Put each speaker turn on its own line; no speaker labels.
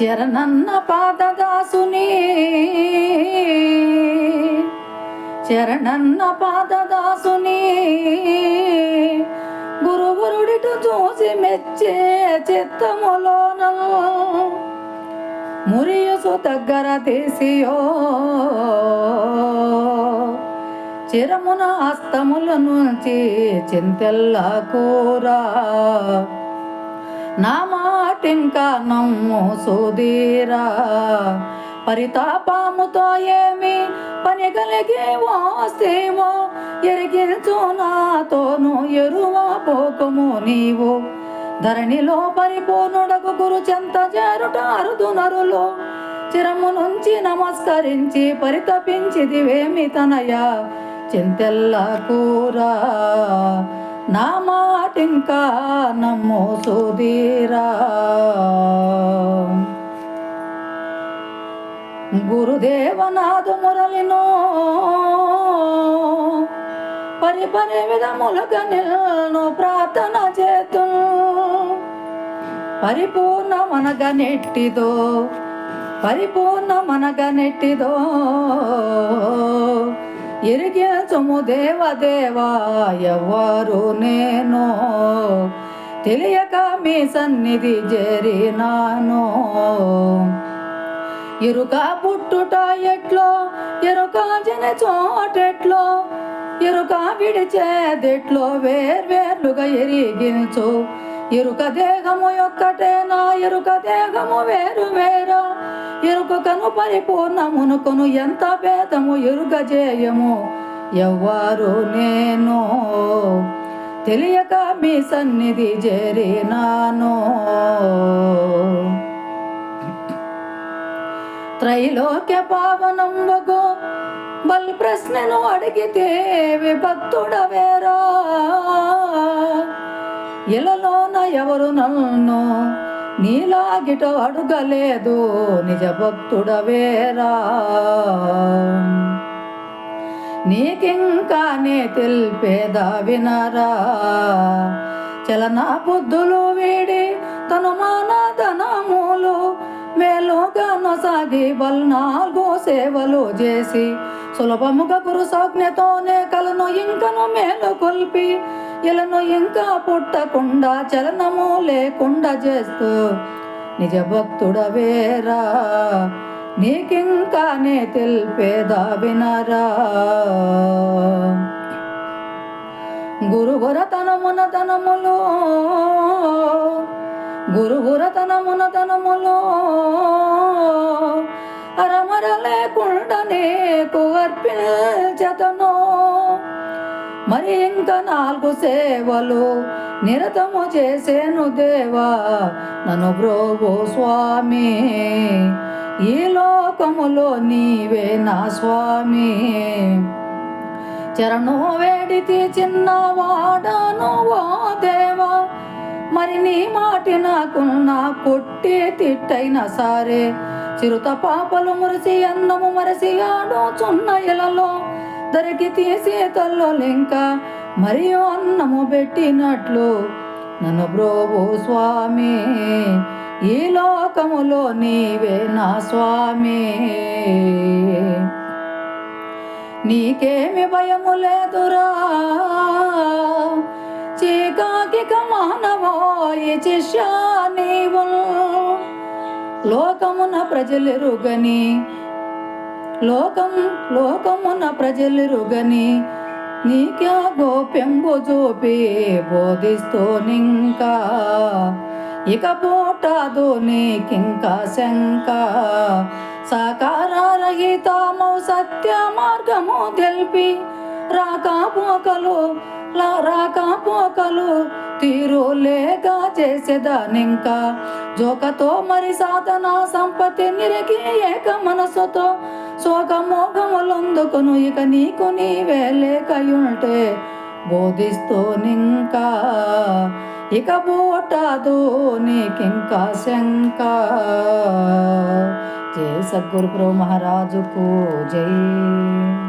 శరణన్న పాదదాసుని. శరణన్న పాదదాసుని. గురుగురుడిటు చూసి మెచ్చే చిత్తములోన మురియుసు దగ్గర తీసియో. చిరమున హస్తముల నుంచి చింతెల్ల కూరా. నా మాటింకా నమ్ము సుధీరా. పరితాపముతో ఏమి పని కలిగి వస్తేమో ఎరిగించు నాతోను ఎరువా పోకము నీవు. ధరణిలో పరిపూర్ణుడకు గురు చెంత చేరుట అరుదు చిరము నుంచి నమస్కరించి పరితపించిదివేమి తనయ? చింతెల్ల కూరా. నామా ఇంకా నమ్ము సుధీరా. గురుదేవనాథు మురళిను పరి పరి విధములుగా నిల్ను ప్రార్థన చేతు. పరిపూర్ణమనగ నెట్టిదో పరిపూర్ణమనగ నెట్టిదో. ఎరిగించుము దేవదేవా ఎవరు నేను? తెలియక మీ సన్నిధి జరినాను. ఎరుక పుట్టుట ఎట్లో ఎరుక జన చోటెట్లో ఎరుక విడిచేదెట్లో వేర్వేర్లుగా ఎరిగించు ఎరుక దేహము యొక్కటేనా ఎరుక దేహము వేరు వేరా. ఎరుకను పరిపూర్ణమునుకును ఎంత భేదము ఎరుక జేయము ఎవ్వరు నేను. తెలియక మీ సన్నిధి చేరినాను. త్రైలోక్య పావనంబగు బల్ ప్రశ్నను అడిగితే విభక్తుడవేరా. ఇలలోన ఎవరు నన్ను నీలాగిట అడుగలేదు నిజ భక్తుడవేరా నీకింకానే తెలిపేదా వినరా చలనా బుద్ధులు వేడి తను మానదనములు మేలుగా నొసాగి బల్ నాలుగో సేవలు చేసి సులభముగా గురు సౌజ్ఞతోనే కలను ఇంకను మేలు కొల్పి ఇలను ఇంకా పుట్టకుండా చలనము లేకుండా చేస్తూ నిజ భక్తుడవేరా నీకింకానే తెలిపేదా వినరా గురుగుర తనమున తనములు గురుగుర తనమున మునతనములో అరమర లేకుండా నీకు అర్పించతను. ఇంకా నాలుగు సేవలు నిరతము చేసేను దేవా. నన్ను ప్రభు స్వామి ఈ లోకములో నీవే నా స్వామి. చరణు వేడితి చిన్నవాడను ఓ దేవా. మరి నీ మాటి నాకున్న పుట్టి తిట్టైన సరే. చిరుత పాపలు మురిసి అన్నము మరసి ఆడోచున్న ఇలలో. దరికి తీసి తల్లో లెంక మరియు అన్నము పెట్టినట్లు. నన్ను బ్రోవు స్వామి ఈ లోకములో నీవే నా స్వామి. నీకేమి భయము లేదురా? చీకాకి మానవోయి శిష్య నీవు. లోకమున ప్రజలెరుగని లోకం లోకమున ప్రజలెరుగని నీక్యా గోప్యంబు చూపి బోధిస్తూ నింకా. ఇక పోటాదు నీకింకా శంక. సాకారహితము సత్య మార్గము తెలిపి రాకపోకలు రాకా రాకపోకలు తీరు లేక చేసేదానింకా జోకతో మరి సాధన సంపత్తి నిరిగి ఏక మనసుతో శోకమోగములందుకును ఇక నీకు నీవే లేకయుంటే బోధిస్తూ నింకా. ఇక బోటాదు నీకింకా శంక. జై సద్గురు ప్రభు మహారాజుకు జై.